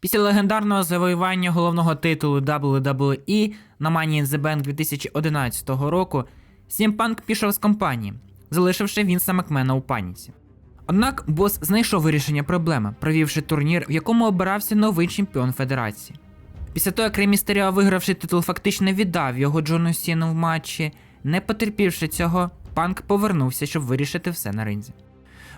Після легендарного завоювання головного титулу WWE на Money in the Bank 2011 року CM Punk пішов з компанії, залишивши Вінса Макмена у паніці. Однак бос знайшов вирішення проблеми, провівши турнір, в якому обирався новий чемпіон федерації. Після того, як Рей Містеріо, вигравши титул, фактично віддав його Джону Сіну в матчі, не потерпівши цього, Панк повернувся, щоб вирішити все на ринзі.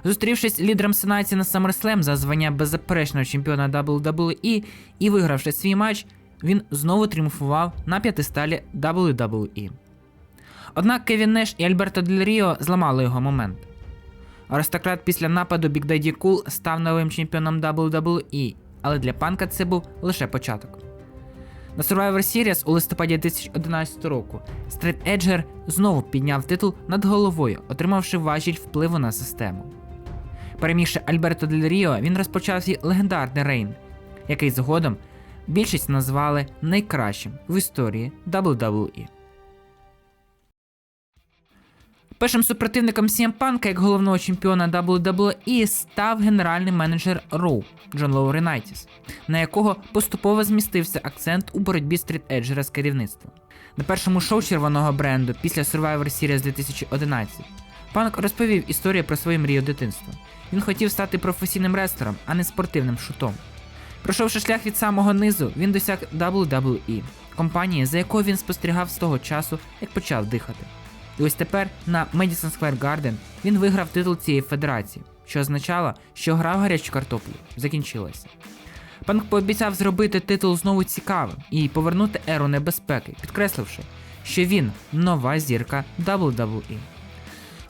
Зустрівшись лідером сенації на SummerSlam за звання беззаперечного чемпіона WWE і вигравши свій матч, він знову тріумфував на п'ятисталі WWE. Однак Кевін Неш і Альберто Дель Ріо зламали його момент. Аристократ після нападу Big Daddy Cool став новим чемпіоном WWE, але для панка це був лише початок. На Survivor Series у листопаді 2011 року Стрит Еджер знову підняв титул над головою, отримавши важіль впливу на систему. Перемігши Альберто Дель Ріо, він розпочав свій легендарний рейн, який згодом більшість назвали найкращим в історії WWE. Першим супротивником CM Punk як головного чемпіона WWE став генеральний менеджер Роу Джон Лоуренайтіс, на якого поступово змістився акцент у боротьбі стріт Еджера з керівництвом. На першому шоу червоного бренду після Survivor Series 2011 Панк розповів історію про свою мрію дитинства. Він хотів стати професійним рестлером, а не спортивним шутом. Пройшовши шлях від самого низу, він досяг WWE, компанії, за якою він спостерігав з того часу, як почав дихати. І ось тепер на Madison Square Garden він виграв титул цієї федерації, що означало, що гра в гарячу картоплю закінчилася. Панк пообіцяв зробити титул знову цікавим і повернути еру небезпеки, підкресливши, що він нова зірка WWE.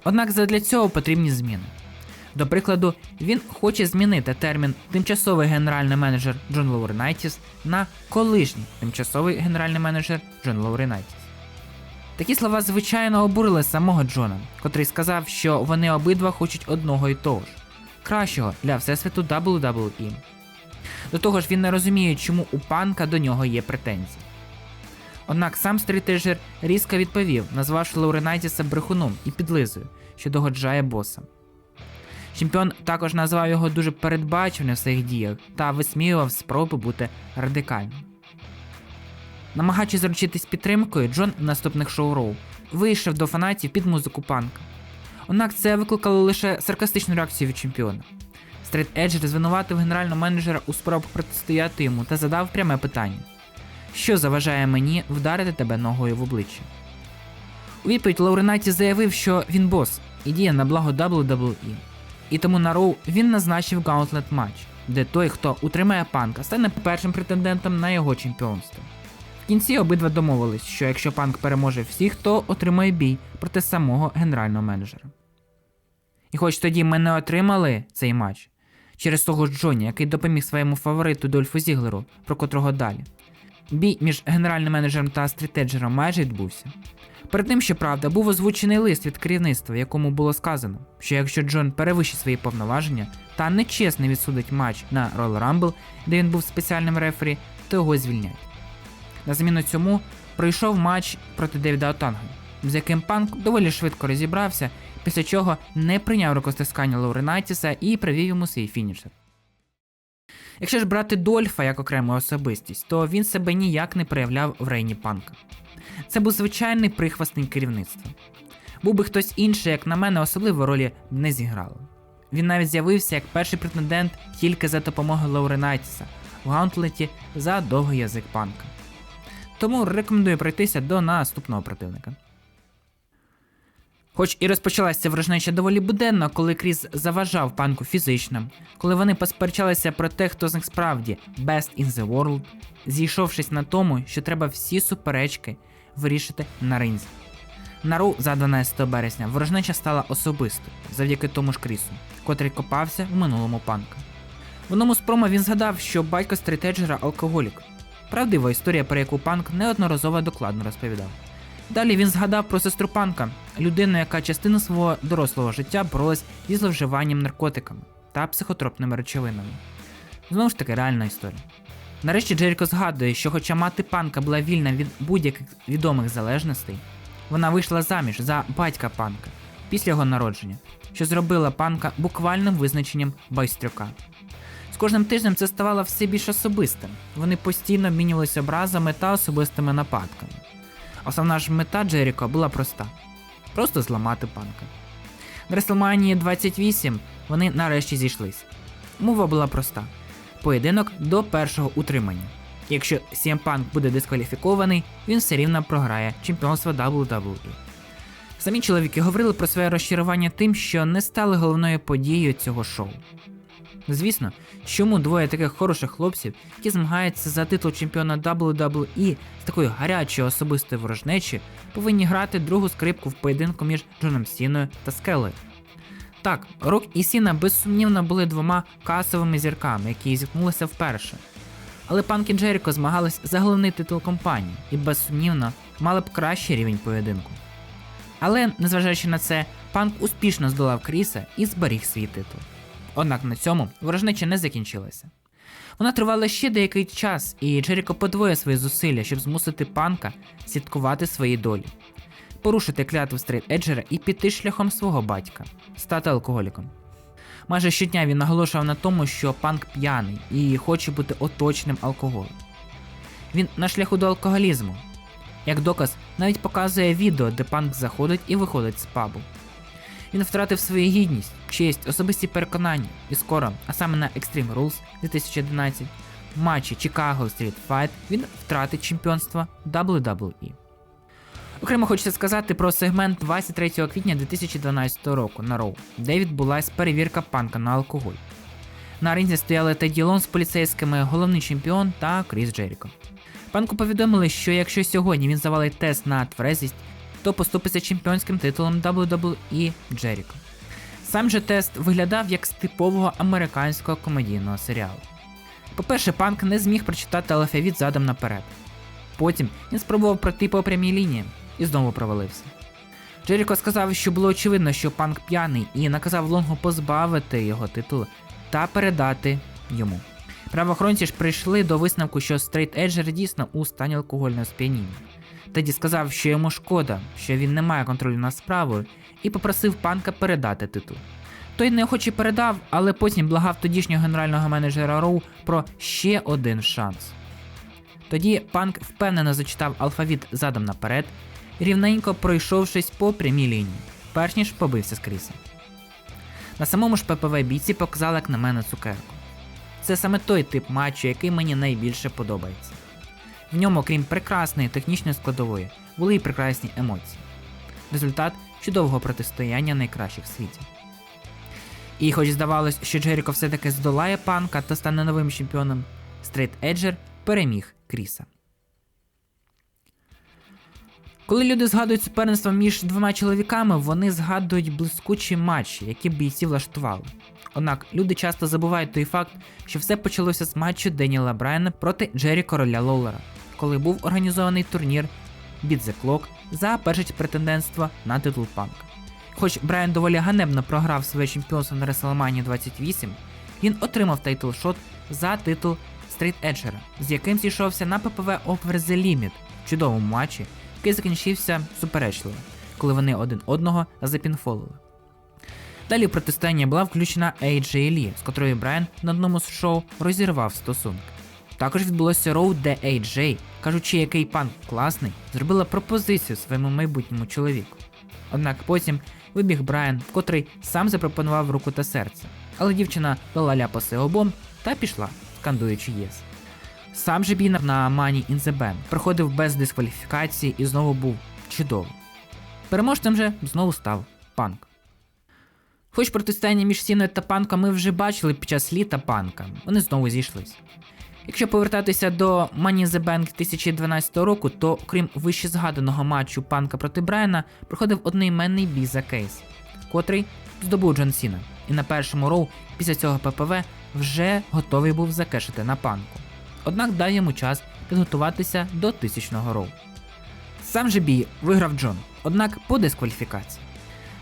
Однак задля цього потрібні зміни. До прикладу, він хоче змінити термін тимчасовий генеральний менеджер Джон Лоуренайтіс на колишній тимчасовий генеральний менеджер Джон Лоуренайтіс. Такі слова звичайно обурили самого Джона, котрий сказав, що вони обидва хочуть одного і того ж кращого для всесвіту WWE. До того ж, він не розуміє, чому у панка до нього є претензії. Однак сам стрітежер різко відповів, назвавши Лауренайтіса брехуном і підлизою, що догоджає боса. Чемпіон також назвав його дуже передбаченим в своїх діях та висміював спроби бути радикальним. Намагаючись заручитись підтримкою, Джон в наступних шоу Роу вийшов до фанатів під музику панка. Однак це викликало лише саркастичну реакцію від чемпіона. Стрит Еджер звинуватив генерального менеджера у спробах протистояти йому та задав пряме питання: Що заважає мені вдарити тебе ногою в обличчя? У відповідь Лауренаті заявив, що він бос і діє на благо WWE. І тому на Роу він назначив гаунтлет матч, де той, хто утримає панка, стане першим претендентом на його чемпіонство. В кінці обидва домовились, що якщо панк переможе всіх, то отримає бій проти самого генерального менеджера. І хоч тоді ми не отримали цей матч через того ж Джоні, який допоміг своєму фавориту Дольфу Зіглеру, про котрого далі. Бій між генеральним менеджером та стрітеджером майже відбувся. Перед тим, щоправда, був озвучений лист від керівництва, якому було сказано, що якщо Джон перевищить свої повноваження та нечесно відсудить матч на Royal Rumble, де він був спеціальним рефері, то його звільнять. На зміну цьому пройшов матч проти Девіда Отанга, з яким Панк доволі швидко розібрався, після чого не прийняв рукостискання Лауренайтіса і привів йому свій фінішер. Якщо ж брати Дольфа як окрему особистість, то він себе ніяк не проявляв в рейні панка. Це був звичайний прихвастний керівництва. Був би хтось інший, як на мене, особливо ролі не зіграло. Він навіть з'явився як перший претендент тільки за допомогою Лауренайтіса в гаунтлеті за довгий язик панка. Тому рекомендую пройтися до наступного противника. Хоч і розпочалася ворожнеча доволі буденно, коли Кріс заважав панку фізично, коли вони посперечалися про те, хто з них справді best in the world, зійшовшись на тому, що треба всі суперечки вирішити на ринзі. На Роу за 12 березня ворожнеча стала особистою завдяки тому ж Крісу, котрий копався в минулому панка. В одному з промо він згадав, що батько стрітеджера алкоголік. Правдива історія, про яку панк неодноразово докладно розповідав. Далі він згадав про сестру панка, людину, яка частину свого дорослого життя боролась зі зловживанням наркотиками та психотропними речовинами. Знову ж таки, реальна історія. Нарешті Джеріко згадує, що хоча мати панка була вільна від будь-яких відомих залежностей, вона вийшла заміж за батька панка після його народження, що зробила панка буквальним визначенням байстрюка. З кожним тижнем це ставало все більш особистим. Вони постійно обмінювалися образами та особистими нападками. Основна ж мета Джеріко була проста: просто зламати панка. На WrestleMania 28 вони нарешті зійшлись. Мова була проста: поєдинок до першого утримання. Якщо CM Punk буде дискваліфікований, він все рівно програє чемпіонство WWE. Самі чоловіки говорили про своє розчарування тим, що не стали головною подією цього шоу. Звісно, чому двоє таких хороших хлопців, які змагаються за титул чемпіона WWE з такою гарячою особистою ворожнечі, повинні грати другу скрипку в поєдинку між Джоном Сіною та Скелею. Так, Рок і Сіна безсумнівно були двома касовими зірками, які зіткнулися вперше. Але Панк і Джеріко змагались за головний титул компанії і безсумнівно мали б кращий рівень поєдинку. Але, незважаючи на це, Панк успішно здолав Кріса і зберіг свій титул. Однак на цьому ворожнеча не закінчилася. Вона тривала ще деякий час, і Джеріко подвоїв свої зусилля, щоб змусити панка слідкувати свої долі, порушити клятву стрейт Еджера і піти шляхом свого батька, стати алкоголіком. Майже щодня він наголошував на тому, що панк п'яний і хоче бути оточеним алкоголем. Він на шляху до алкоголізму. Як доказ, навіть показує відео, де панк заходить і виходить з пабу. Він втратив свою гідність, честь, особисті переконання, і скоро, а саме на Extreme Rules 2011, в матчі Chicago Street Fight він втратить чемпіонство WWE. Окремо хочеться сказати про сегмент 23 квітня 2012 року на Роу, де відбулась перевірка панка на алкоголь. На ринзі стояли Теді Лон з поліцейськими, головний чемпіон та Кріс Джеріко. Панку повідомили, що якщо сьогодні він завалить тест на тверезість, то поступиться чемпіонським титулом WWE Джеріко. Сам же тест виглядав як з типового американського комедійного серіалу. По-перше, панк не зміг прочитати алфавіт задом наперед. Потім він спробував пройти по прямій лінії і знову провалився. Джеріко сказав, що було очевидно, що панк п'яний, і наказав Лонгу позбавити його титулу та передати йому. Правоохоронці ж прийшли до висновку, що Стрейт Еджер дійсно у стані алкогольного сп'яніння. Теді сказав, що йому шкода, що він не має контролю над справою, і попросив панка передати титул. Той неохоче передав, але потім благав тодішнього генерального менеджера Роу про ще один шанс. Тоді панк впевнено зачитав алфавіт задом наперед, рівненько пройшовшись по прямій лінії, перш ніж побився з Крісом. На самому ж ППВ бійці показали, як на мене цукерку. Це саме той тип матчу, який мені найбільше подобається. В ньому, крім прекрасної технічної складової, були і прекрасні емоції. Результат чудового протистояння найкращих в світі. І хоч здавалось, що Джеріко все-таки здолає панка та стане новим чемпіоном, Стрейт Еджер переміг Кріса. Коли люди згадують суперництво між двома чоловіками, вони згадують блискучі матчі, які бійці влаштували. Однак люди часто забувають той факт, що все почалося з матчу Деніела Брайана проти Джері Короля Лоулера, коли був організований турнір Beat the Clock за перше претендентство на титул панк. Хоч Брайан доволі ганебно програв своє чемпіонство на WrestleMania 28, він отримав тайтл-шот за титул Стріт Еджера, з яким зійшовся на ППВ Over the Limit в чудовому матчі, який закінчився суперечливо, коли вони один одного запінфолили. Далі в протистояння була включена AJ Lee, з котрою Брайан на одному з шоу розірвав стосунки. Також відбулося роу, де AJ, кажучи, який панк класний, зробила пропозицію своєму майбутньому чоловіку. Однак потім вибіг Брайан, котрий сам запропонував руку та серце, але дівчина дала ляпаси обом та пішла, скандуючи єс. Сам же бій на the Bank проходив без дискваліфікації і знову був чудовий. Переможцем же знову став панк. Хоч протистояння між Сіною та панком ми вже бачили під час літа панка, вони знову зійшлись. Якщо повертатися до Money the Bank 2012 року, то крім вище згаданого матчу панка проти Брайана, проходив одноіменний бій за кейс, котрий здобув Джон Сіна. І на першому роу після цього ППВ вже готовий був закешити на панку. Однак дав йому час підготуватися до тисячного роу. Сам же бій виграв Джон, однак по дискваліфікації.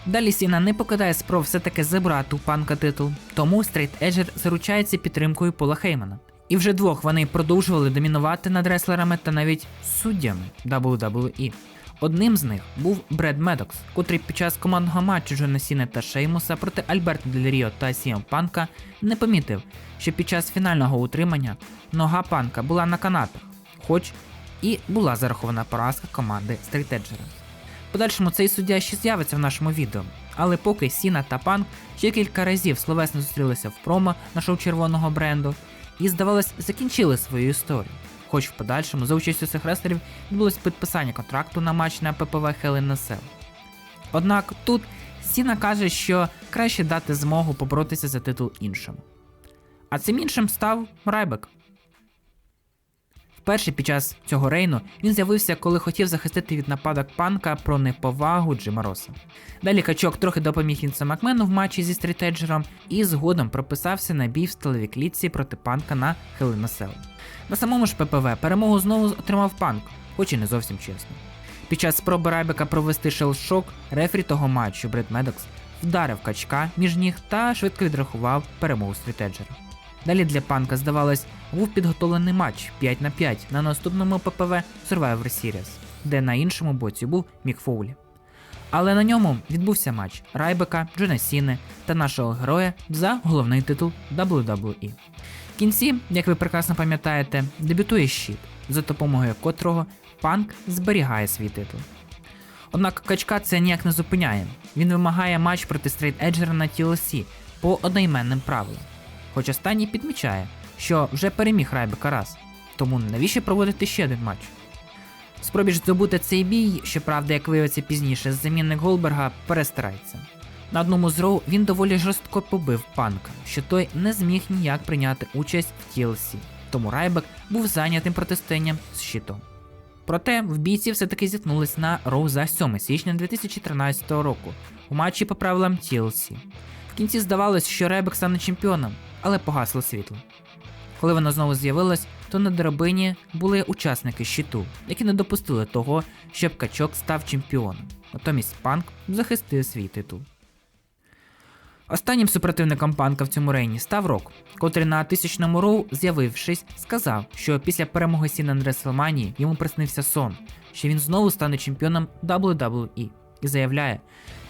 Далі Сіна не покидає спроб все-таки забрати у панка титул, тому Стрейт Еджер заручається підтримкою Пола Хеймана. І вже двох вони продовжували домінувати над реслерами та навіть суддями WWE. Одним з них був Бред Медокс, котрий під час командного матчу Джона Сіни та Шеймуса проти Альберта Дель Ріо та Сіам Панка не помітив, що під час фінального утримання нога панка була на канатах, хоч і була зарахована поразка команди Стрітеджера. Подальшому цей суддя ще з'явиться в нашому відео, але поки Сіна та Панк ще кілька разів словесно зустрілися в промо на шоу червоного бренду і, здавалось, закінчили свою історію. Хоч в подальшому за участю цих рестлерів відбулось підписання контракту на матч на ППВ Хелен Сел. Однак тут Сіна каже, що краще дати змогу поборотися за титул іншим. А цим іншим став Райбек. Вперше під час цього рейну він з'явився, коли хотів захистити від нападок панка про неповагу Джима Роса. Далі качок трохи допоміг Вінсу Макмену в матчі зі стрітеджером і згодом прописався на бій в сталевій клітці проти панка на Cell. На самому ж ППВ перемогу знову отримав панк, хоч і не зовсім чесно. Під час спроби Райбека провести шелшок, рефрі того матчу Бред Медокс вдарив качка між ніг та швидко відрахував перемогу стрітеджера. Далі для панка, здавалось, був підготовлений матч 5 на 5 на наступному ППВ Survivor Series, де на іншому боці був Мік Фоулі. Але на ньому відбувся матч Райбека, Джона Сіни та нашого героя за головний титул WWE. В кінці, як ви прекрасно пам'ятаєте, дебютує щит, за допомогою котрого панк зберігає свій титул. Однак качка це ніяк не зупиняє. Він вимагає матч проти Стрейт Еджера на TLC по одноіменним правилам. Хоч останній підмічає, що вже переміг Райбека раз, тому навіщо проводити ще один матч? Спробі ж здобути цей бій, щоправда, як виявиться пізніше, замінник Голберга перестарається. На одному з роу він доволі жорстко побив панка, що той не зміг ніяк прийняти участь в TLC, тому Райбек був зайнятим протистоянням з щитом. Проте в бійці все-таки зіткнулись на Роу за 7 січня 2013 року у матчі по правилам TLC. В кінці здавалось, що Райбек стане чемпіоном, але погасло світло. Коли воно знову з'явилось, то на драбині були учасники щиту, які не допустили того, щоб качок став чемпіоном. Натомість панк захистив свій титул. Останнім супротивником панка в цьому рейні став Рок, котрий на тисячному роу, з'явившись, сказав, що після перемоги Сіна на Реслманії йому приснився сон, що він знову стане чемпіоном WWE, і заявляє,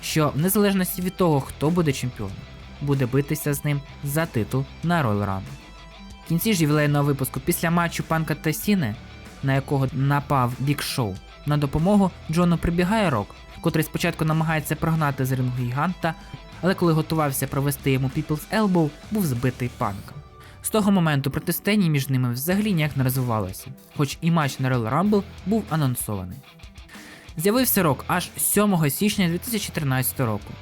що в незалежності від того, хто буде чемпіоном, буде битися з ним за титул на Royal Rumble. В кінці ж ювілейного випуску після матчу Панка та Сіни, на якого напав Бік Шоу, на допомогу Джону прибігає Рок, котрий спочатку намагається прогнати з рингу гіганта, але коли готувався провести йому People's Elbow, був збитий панком. З того моменту протистояння між ними взагалі ніяк не розвивалося, хоч і матч на Royal Rumble був анонсований. З'явився Рок аж 7 січня 2013 року.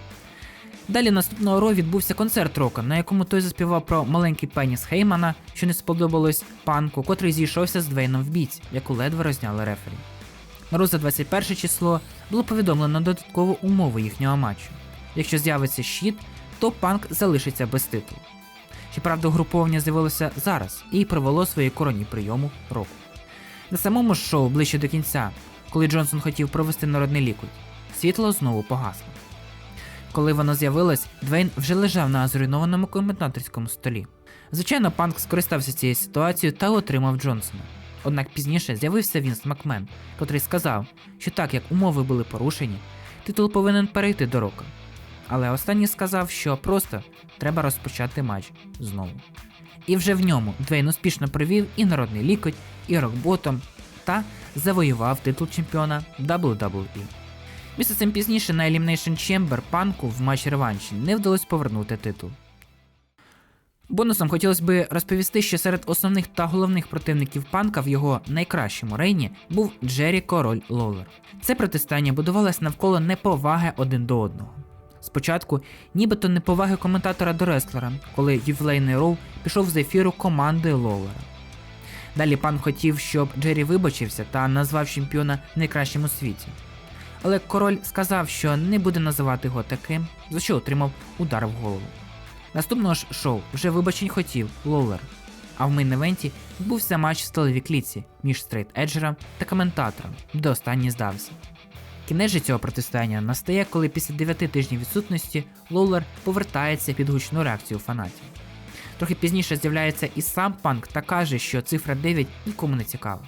Далі наступного ро відбувся концерт Рока, на якому той заспівав про маленький пеніс Хеймана, що не сподобалось панку, котрий зійшовся з Двейном в бійці, яку ледве розняли рефері. Ро за 21 число було повідомлено додаткову умову їхнього матчу. Якщо з'явиться щит, то панк залишиться без титулу. Щоправда, угруповання з'явилося зараз і провело свої коронні прийому року. На самому шоу ближче до кінця, коли Джонсон хотів провести народний лікуть, світло знову погасло. Коли воно з'явилось, Двейн вже лежав на зруйнованому коментаторському столі. Звичайно, панк скористався цією ситуацією та отримав Джонсона. Однак пізніше з'явився Вінс Макмен, котрий сказав, що так як умови були порушені, титул повинен перейти до рока. Але останній сказав, що просто треба розпочати матч знову. І вже в ньому Двейн успішно провів і народний лікоть, і рокботом завоював титул чемпіона WWE. Місяцем пізніше на Elimination Chamber панку в матчі реванші не вдалося повернути титул. Бонусом хотілося би розповісти, що серед основних та головних противників панка в його найкращому рейні був Джері Король Лолер. Це протистояння будувалось навколо неповаги один до одного. Спочатку, нібито неповаги коментатора до реслера, коли ювілейний Роу пішов з ефіру командою Лолера. Далі пан хотів, щоб Джері вибачився та назвав чемпіона найкращим у світі. Але король сказав, що не буде називати його таким, за що отримав удар в голову. Наступного ж шоу вже вибачень хотів Лоулер. А в мейн-евенті відбувся матч в столовій клітці між Стрейт Еджером та коментатором, де останній здався. Кінець же цього протистояння настає, коли після 9 тижнів відсутності Лоулер повертається під гучну реакцію фанатів. Трохи пізніше з'являється і сам панк та каже, що цифра 9 нікому не цікава.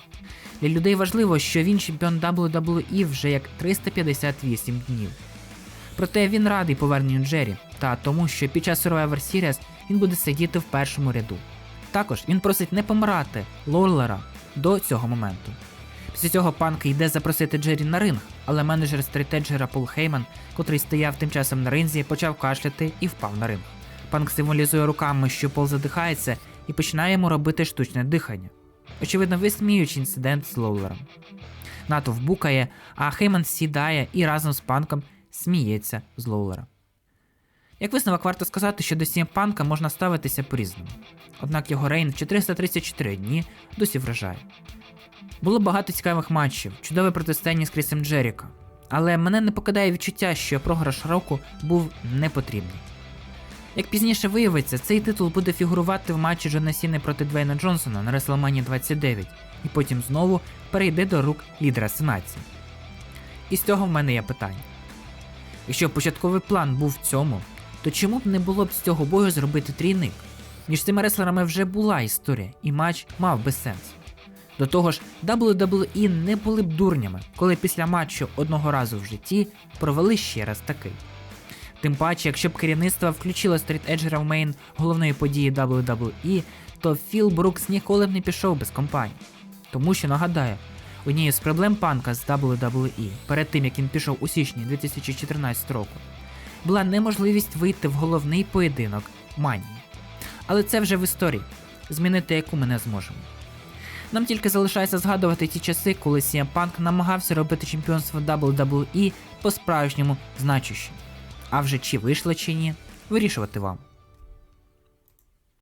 Для людей важливо, що він чемпіон WWE вже як 358 днів. Проте він радий поверненню Джері та тому, що під час Survivor Series він буде сидіти в першому ряду. Також він просить не помирати Лоулера до цього моменту. Після цього панк йде запросити Джері на ринг, але менеджер стрітеджера Пол Хейман, котрий стояв тим часом на ринзі, почав кашляти і впав на ринг. Панк символізує руками, що Пол задихається, і починає йому робити штучне дихання. Очевидно, висміюючи інцидент з Лоулером. Натовп букає, а Хейман сідає і разом з панком сміється з Лоулера. Як висновок варто сказати, що до CM Панка можна ставитися по-різному. Однак його рейн в 434 дні досі вражає. Було багато цікавих матчів, чудове протистояння з Крісом Джеріка. Але мене не покидає відчуття, що програш року був непотрібний. Як пізніше виявиться, цей титул буде фігурувати в матчі Джона Сіни проти Двейна Джонсона на WrestleMania 29 і потім знову перейде до рук лідера сенації. І з цього в мене є питання. Якщо початковий план був в цьому, то чому б не було б з цього бою зробити трійник? Між цими реслерами вже була історія, і матч мав би сенс. До того ж, WWE не були б дурнями, коли після матчу одного разу в житті провели ще раз такий. Тим паче, якщо б керівництво включило стріт Еджера в мейн головної події WWE, то Філ Брукс ніколи б не пішов без компанії. Тому що нагадаю, однією з проблем панка з WWE перед тим як він пішов у січні 2014 року, була неможливість вийти в головний поєдинок Манії. Але це вже в історії, змінити яку ми не зможемо. Нам тільки залишається згадувати ті часи, коли CM Punk намагався робити чемпіонство WWE по-справжньому значущим. А вже чи вийшло чи ні, вирішувати вам.